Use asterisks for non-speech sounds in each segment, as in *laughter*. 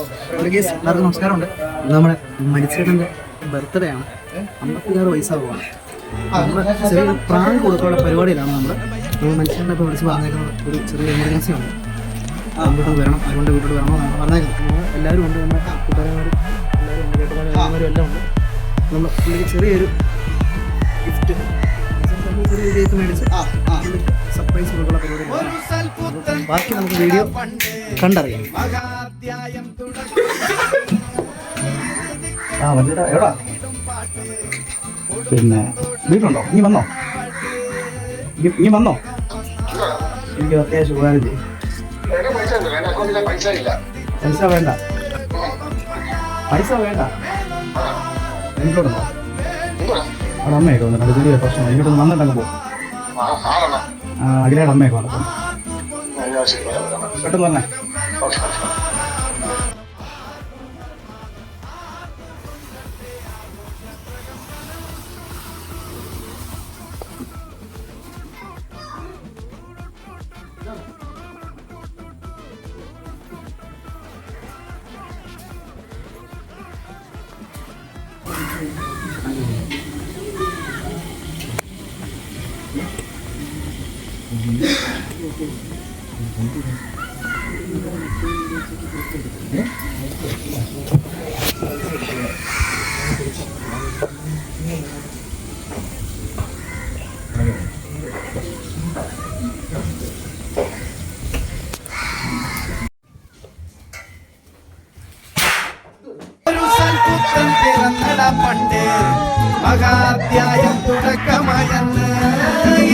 എല്ലാവർക്കും നമസ്കാരമുണ്ട്. നമ്മുടെ മരിച്ചേട്ടന്റെ ബർത്ത്ഡേ ആണ് അമ്പത്തിയാറ് വയസ്സാവുകയാണ്. നമ്മൾ ചെറിയ പ്രാങ്ക് കൊടുത്തുള്ള പരിപാടിയിലാണ് നമ്മൾ. നമ്മൾ മനുഷ്യനെ ഇപ്പോൾ വിളിച്ച് പറഞ്ഞേക്കുന്നത് ഒരു ചെറിയ എമർജൻസി ഉണ്ട് വീട്ടിൽ വരണം അതുകൊണ്ട് വീട്ടിൽ വരണം നമ്മൾ പറഞ്ഞേക്കുന്നത്. എല്ലാവരും ഉണ്ട് നമ്മുടെ കൂട്ടുകാരന്മാരും എല്ലാവരും ഉണ്ട് കേട്ടുകാരും എല്ലാം ഉണ്ട്. നമ്മൾ പുള്ളിക്ക് ചെറിയൊരു ഗിഫ്റ്റ് ചെറിയ കേക്ക് മേടിച്ച് സർപ്രൈസ് കൊടുക്കാനുള്ള പരിപാടി ബാക്കി നമുക്ക് വീഡിയോ കണ്ടറിയാം. ആ വണ്ടിയുടെ എവിടാ? പിന്നെ വീട്ടിലുണ്ടോ? നീ വന്നോ? നീ- വന്നോ? എനിക്ക് അത്യാവശ്യം ഉപകാരം ചെയ്യും. പൈസ വേണ്ട. പൈസ വേണ്ട. എനിക്കോട്ടുണ്ടോ അവിടെ അമ്മയൊക്കെ വന്നിട്ടുണ്ട്. ചെറിയ പ്രശ്നം എനിക്കോട്ടൊന്ന് വന്നിട്ടങ്ങ് പോകും ആ അഖിലയുടെ അമ്മയൊക്കെ വന്നിട്ടുണ്ട്. പെട്ടെന്ന് പറഞ്ഞേ ഒരു സൽപുത്രൻ மறந்தட பண்டு மகாத்தியாயம் தொடக்கமயன்னு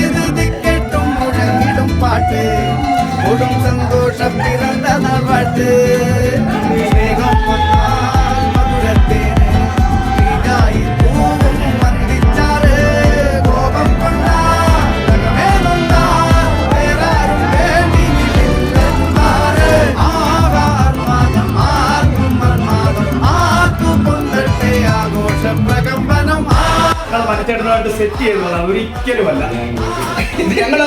இறுதி கேட்டும் முழங்கிடும் பாட்டு. கொடும் சந்தோஷம் பிறந்த நாள் பாட்டு ഞങ്ങൾ മറ്റേട്ടനുമായിട്ട് സെറ്റ് ചെയ്തതാണ് ഒരിക്കലുമല്ല. ഞങ്ങൾ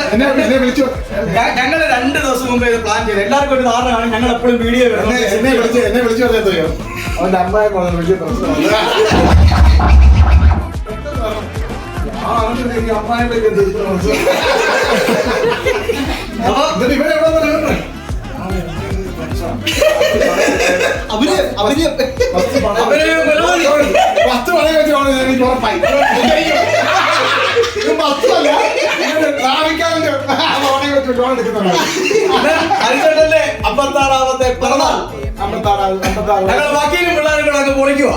ഞങ്ങൾ രണ്ട് ദിവസം മുമ്പ് ഇത് പ്ലാൻ ചെയ്തു. എല്ലാവർക്കും ഒരു ധാരണയാണ് ഞങ്ങൾ എപ്പോഴും വീഡിയോ എന്നെ വിളിച്ച് എന്നെ വിളിച്ചു പറഞ്ഞോ അവന്റെ അമ്മയെ വിളിച്ചു വലിയ അവർ അവർ പത്ത് പണം അവർ ബലവാദി. പത്ത് പണം വെച്ച് കൊണ്ട് എനിക്ക് ഉറപ്പായി പത്തല്ല ഇവന് റാണിക്കാരന്റെ പണം വെച്ച് ലോൺ എടുക്കുന്നതാണ് ഹരിചേട്ടന്റെ അമ്പത്താറാമത്തെ പിറന്നാൾ. അമ്പത്താറാമത്തെ ബാക്കിയും കൂടെ അങ്ങ് പൊളിക്കുക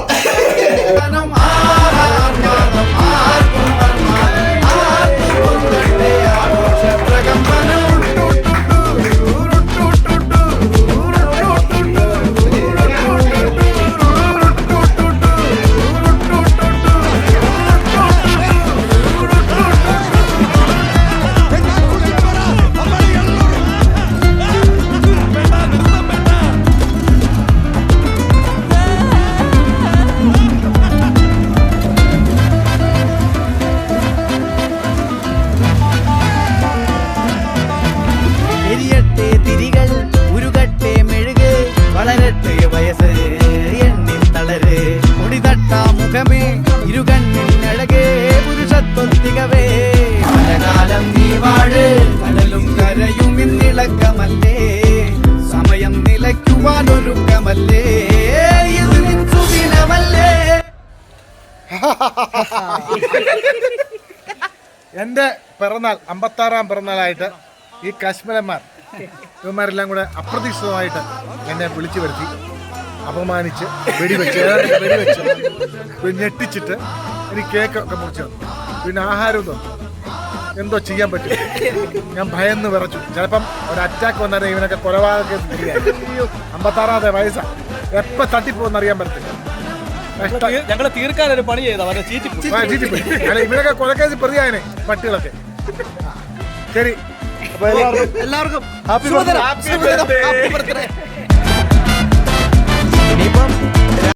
*laughs* എന്റെ പിറന്നാൾ അമ്പത്താറാം പിറന്നാളായിട്ട് ഈ കശ്മലന്മാർ ഇവന്മാരെല്ലാം കൂടെ അപ്രതീക്ഷിതമായിട്ട് എന്നെ വിളിച്ചു വരുത്തി അപമാനിച്ച് വെടിവെച്ച് വെടിവെച്ച് ഞെട്ടിച്ചിട്ട് ഇനി കേക്കൊക്കെ മുറിച്ച് തന്നു. പിന്നെ ആഹാരം തന്നു. എന്തോ ചെയ്യാൻ പറ്റും. ഞാൻ ഭയന്ന് വിറച്ചു. ചിലപ്പം ഒരു അറ്റാക്ക് വന്നാലേ ഇവനൊക്കെ കൊലപാതകം അമ്പത്താറാമത്തെ വയസ്സാണ് എപ്പോൾ തട്ടിപ്പോന്നറിയാൻ പറ്റത്തില്ല. ഞങ്ങളെ തീർക്കാൻ ഒരു പണി ചെയ്താ അവരെ ചീറ്റി ചീറ്റിപ്പോയി. അല്ല ഇവരൊക്കെ കൊലക്കേസി പ്രതിയായനെ പട്ടികളൊക്കെ. ശരി. എല്ലാവർക്കും ഹാപ്പി ബർത്ത്ഡേ ഹാപ്പി ബർത്ത്ഡേ ഇനിയിപ്പം